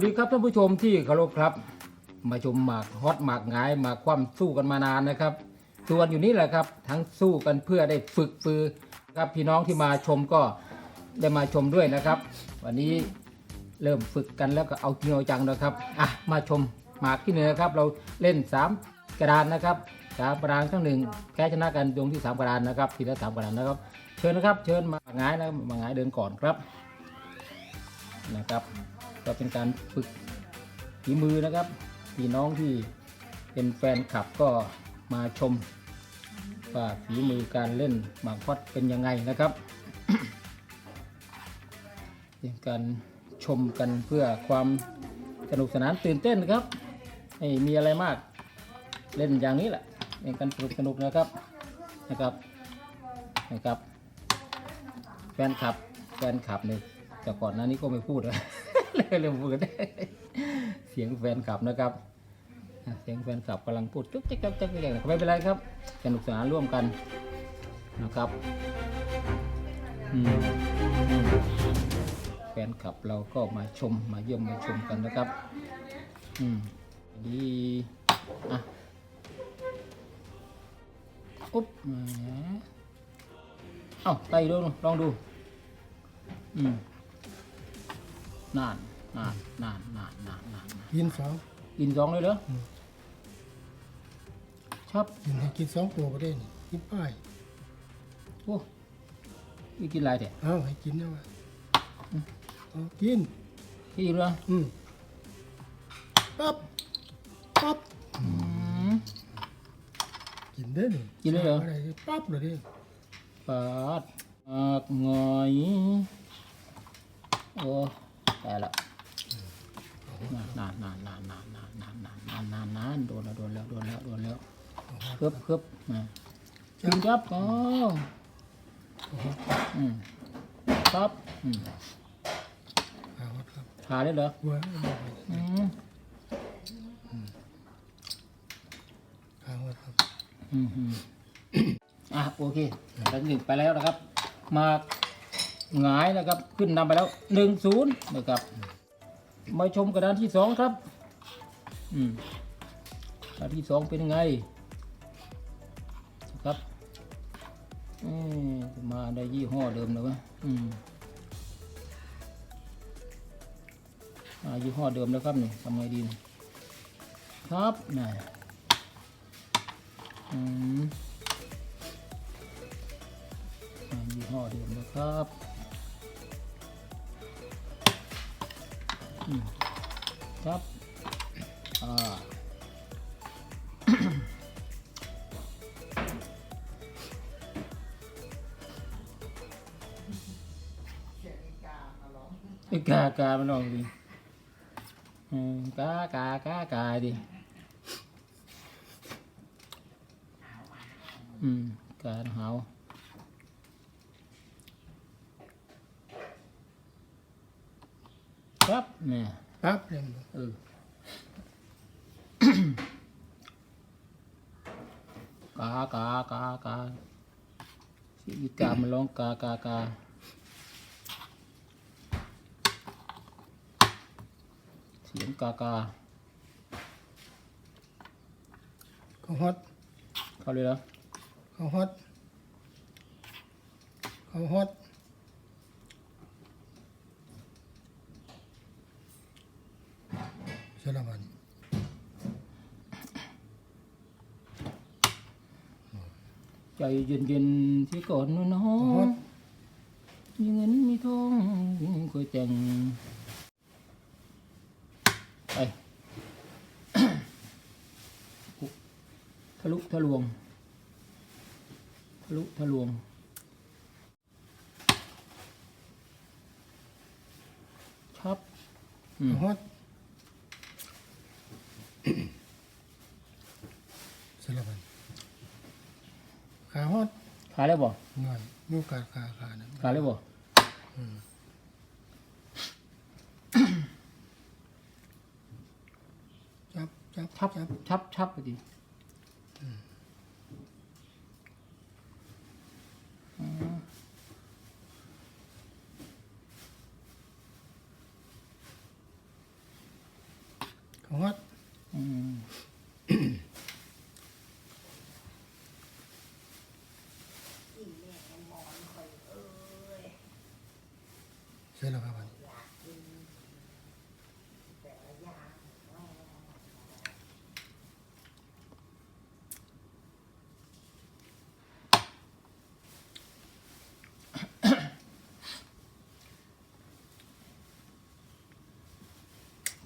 วัสดีครับท่านผู้ชมที่เคารพครับ มาชมหมากฮอตหมากงายหมากคว่ำสู้กันมานานนะครับส่วนอยู่นี่แหละครับ ทั้งสู้กันเพื่อได้ฝึกฟือครับพี่น้องที่มาชมก็ได้มาชมด้วยนะครับ วันนี้เริ่มฝึกกันแล้วก็เอาจริงเอาจังนะครับอะมาชมหมากที่เหนึ่งนะครับ เราเล่นสามกระดานนะครับสามกระดานครั้งหนึ่งแพ้ชนะกันตรงที่สามกระดานนะครับทีละสามกระดานนะครับ เชิญนะครับ เชิญมาหงายนะมาหงายเดินก่อนครับนะครับ ก็เป็นการฝึกฝีมือนะครับพี่น้องที่เป็นแฟนคลับก็มาชมว่าฝีมือการเล่นหมากพอดเป็นยังไงนะครับเป็นการชมกันเพื่อความสนุกสนานตื่นเต้นครับไม่มีอะไรมากเล่นอย่างนี้แหละเป็นการสนุกสนุกนะครับนะครับนะครับ แฟนคลับแฟนคลับเนี่ยแต่ก่อนหน้านี้ก็ไม่พูดเลย เลยเริ่มพูดเสียงแฟนคลับนะครับเสียงแฟนคลับกำลังพูดจุ๊กจิ๊กจุ๊กจิ๊กอย่างนี้ไม่เป็นไรครับสนุกสนานร่วมกันนะครับแฟนคลับเราก็มาชมมาเยี่ยมมาชมกันนะครับ อืมดีอะอุ๊บเอ้าไปดูลองดู อืม นานนานนานนานนานนานนานกินสองกินสองเลยเหรออชอบกินให้กินสองตัวก็ได้นี่กินป้ายโอ้ยกินอะไรเถอะเอาให้กินนะวะเอากินกินเหรออืมปั๊บปั๊บอืมกินได้นี่กินได้เหรออะไรปั๊บเลยดิปาดปากงอยโอ้ ตายละนานนานนานนานนานนานนานนานนานนานโดนแล้วโดนแล้วโดนแล้วโดนแล้วเคึบเคึบมากินครับอ๋ออืมครับอืมเอาครับครับขาได้เหรออืมเอาครับอืมอะโอเคแล้วหนึ่งไปแล้วนะครับ มา หงายนะครับ ขึ้นนำไปแล้วหนึ่งศูนย์นะครับมาชมกระดานที่สองครับอืมกระดานที่สองเป็นยังไงครับมาได้ยี่ห้อเดิมเลยวะอืมมายี่ห้อเดิมแล้วครับนี่ทำไงดีนี่ครับนี่อืมยี่ห้อเดิมแล้วครับ ครับอ่าไอ้กากามันลองดิอืมกากากากาดิอืมกาหาว ครับเนี่ยปั๊บเลยเออกากากากาสิอีกามันร้องกากากาเสียงกากาเขาฮอตเข้าเลยแล้วเขาฮอตเขาฮอต สารพันใจเย็นๆที่ก่อนนะน้องมีเงินมีทองก็จังไปทะลุทะลวง ทะลุทะลวงชับอืมเขาฮอต สารพันขาฮอตขาได้บ่หน่อยมูกาขาขานะขาได้บ่จับจับชับจับชับชับไปดิ ข้าวฮอต อืม ใช่แล้วครับอัน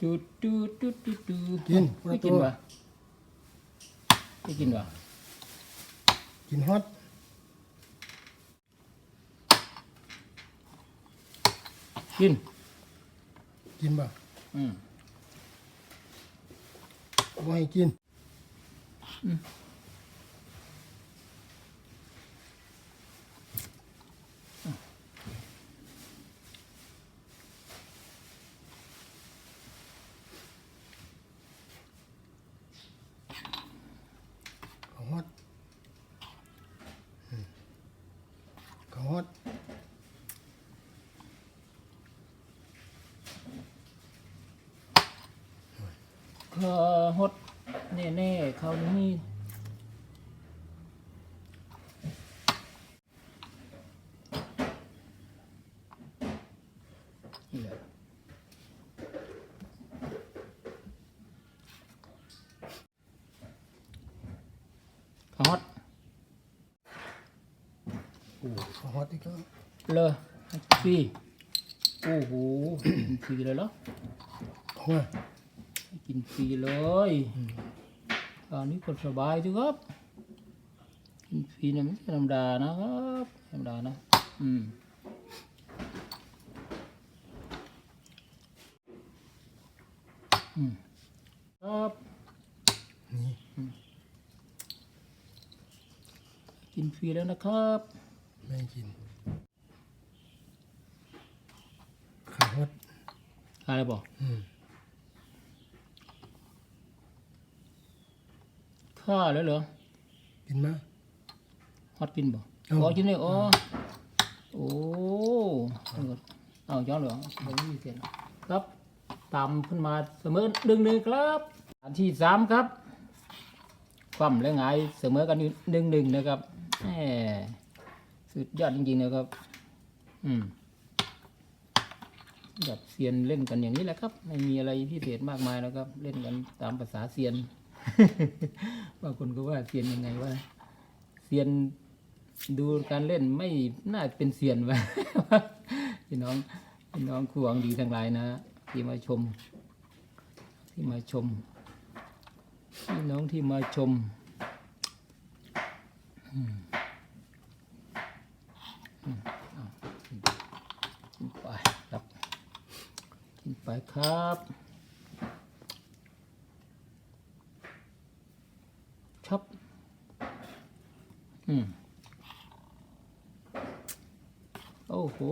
ดูดูดูดูดูกินคนไม่ละกิตันววะไม่กินวะกินฮอต กิน กินบ่อืมบ่ให้กินข้ ฮอดแน่ๆเขานี่ฮอตโอ้ฮอตอีกแล้วเลยพี่โอ้โหพี่เลยเหรอโอ้ย กินฟรีเลยตอนนี้ก็สบายดีครับ กินฟรีเนี่ยไม่ใช่ธรรมดานะครับธรรมดานะอืมอืมครับนี่กินฟรีแล้วนะครับ ไม่ให้กินข้าวฮอตอะไรบอกอืม ข้าแล้วเหรอกินมาฮอตกินบ่เอาอ๋อกินเลยอ๋อโอ้เอาย้อนเหรอไม่มีเสียงครับตามขึ้นมาเสมอหนึ่งหนึ่งครับอันที่สามครับ ความและหงายเสมอกันอยู่หนึ่งหนึ่งนะครับแหมสุดยอดจริงๆนะครับ อืมแบบเซียนเล่นกันอย่างนี้แหละครับ ไม่มีอะไรพิเศษมากมายนะครับ เล่นกันตามภาษาเซียน บางคนก็ว่าเซียนยังไงว่าเซียนดูการเล่นไม่น่าเป็นเซียนวะพี่น้องพี่น้องครูหวังดีทั้งหลายนะที่มาชม ที่มาชมพี่น้องที่มาชมกินไปครับกินไปครับ ชับ อืม โอ้โห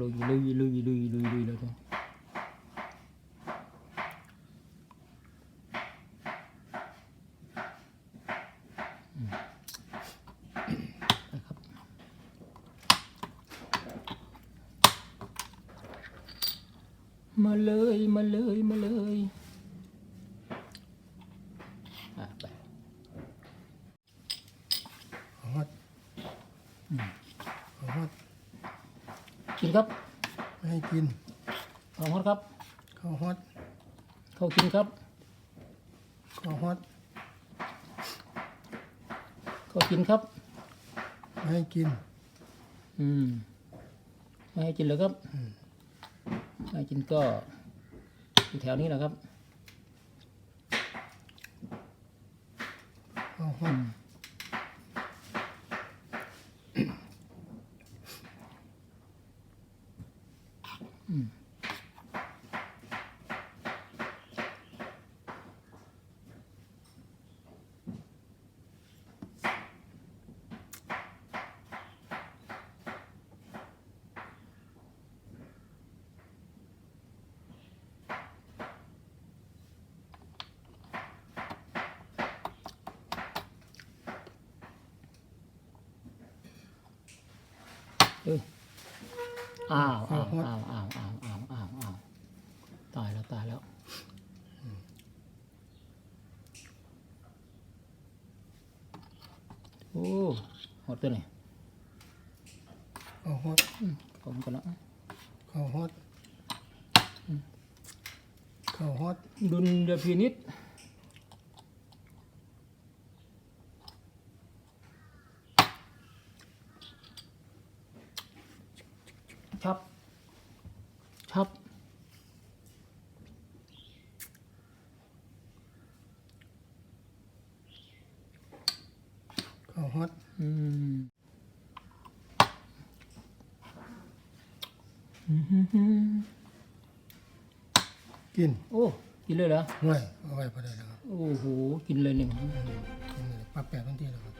ลุยลุยลุยลุยลุยลุยเลยครับอืมนะครับมาเลยมาเลยมาเลยอะไป ข้าวฮอตข้าวฮอต กิน ครับไม่ให้กินข้าวฮอตครับข้าวฮอตเข้ากินครับข้าวฮอตเข้ากินครับไม่ให้กิน อืมไม่ให้กินเลยครับไม่ให้กินก็อยู่แถวนี้แหละครับข้าวฮอต อ้ยอ้าวอ้าวอ้าวอ้าวอ้าวอ้าวอ้าวอ้าวตอนายแล้วตายแล้วโอ้หดตัวไหนเข้าฮอตผมกันละเข้าฮอตเข้าฮอตดุลยพินิษชับ ชับ เข้าฮ อตอืมกินโอ้ กินเลยเหรอไว้เอาไว้พอได้แล้วครับโอ้โห กินเลยหนึ่งอืมกินเลยปั๊บแปะทันทีแล้วครับ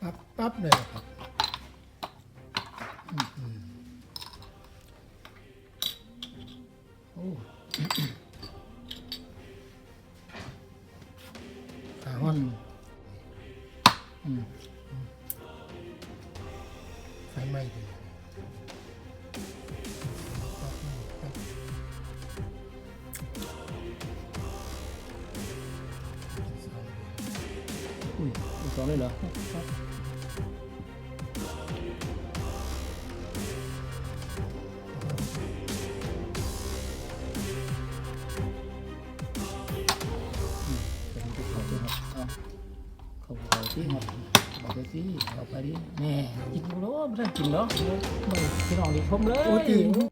ปั๊บปั๊บเลยครับโอ้ อีกสองเลยเหรอเป็นภูเขาด้วยครั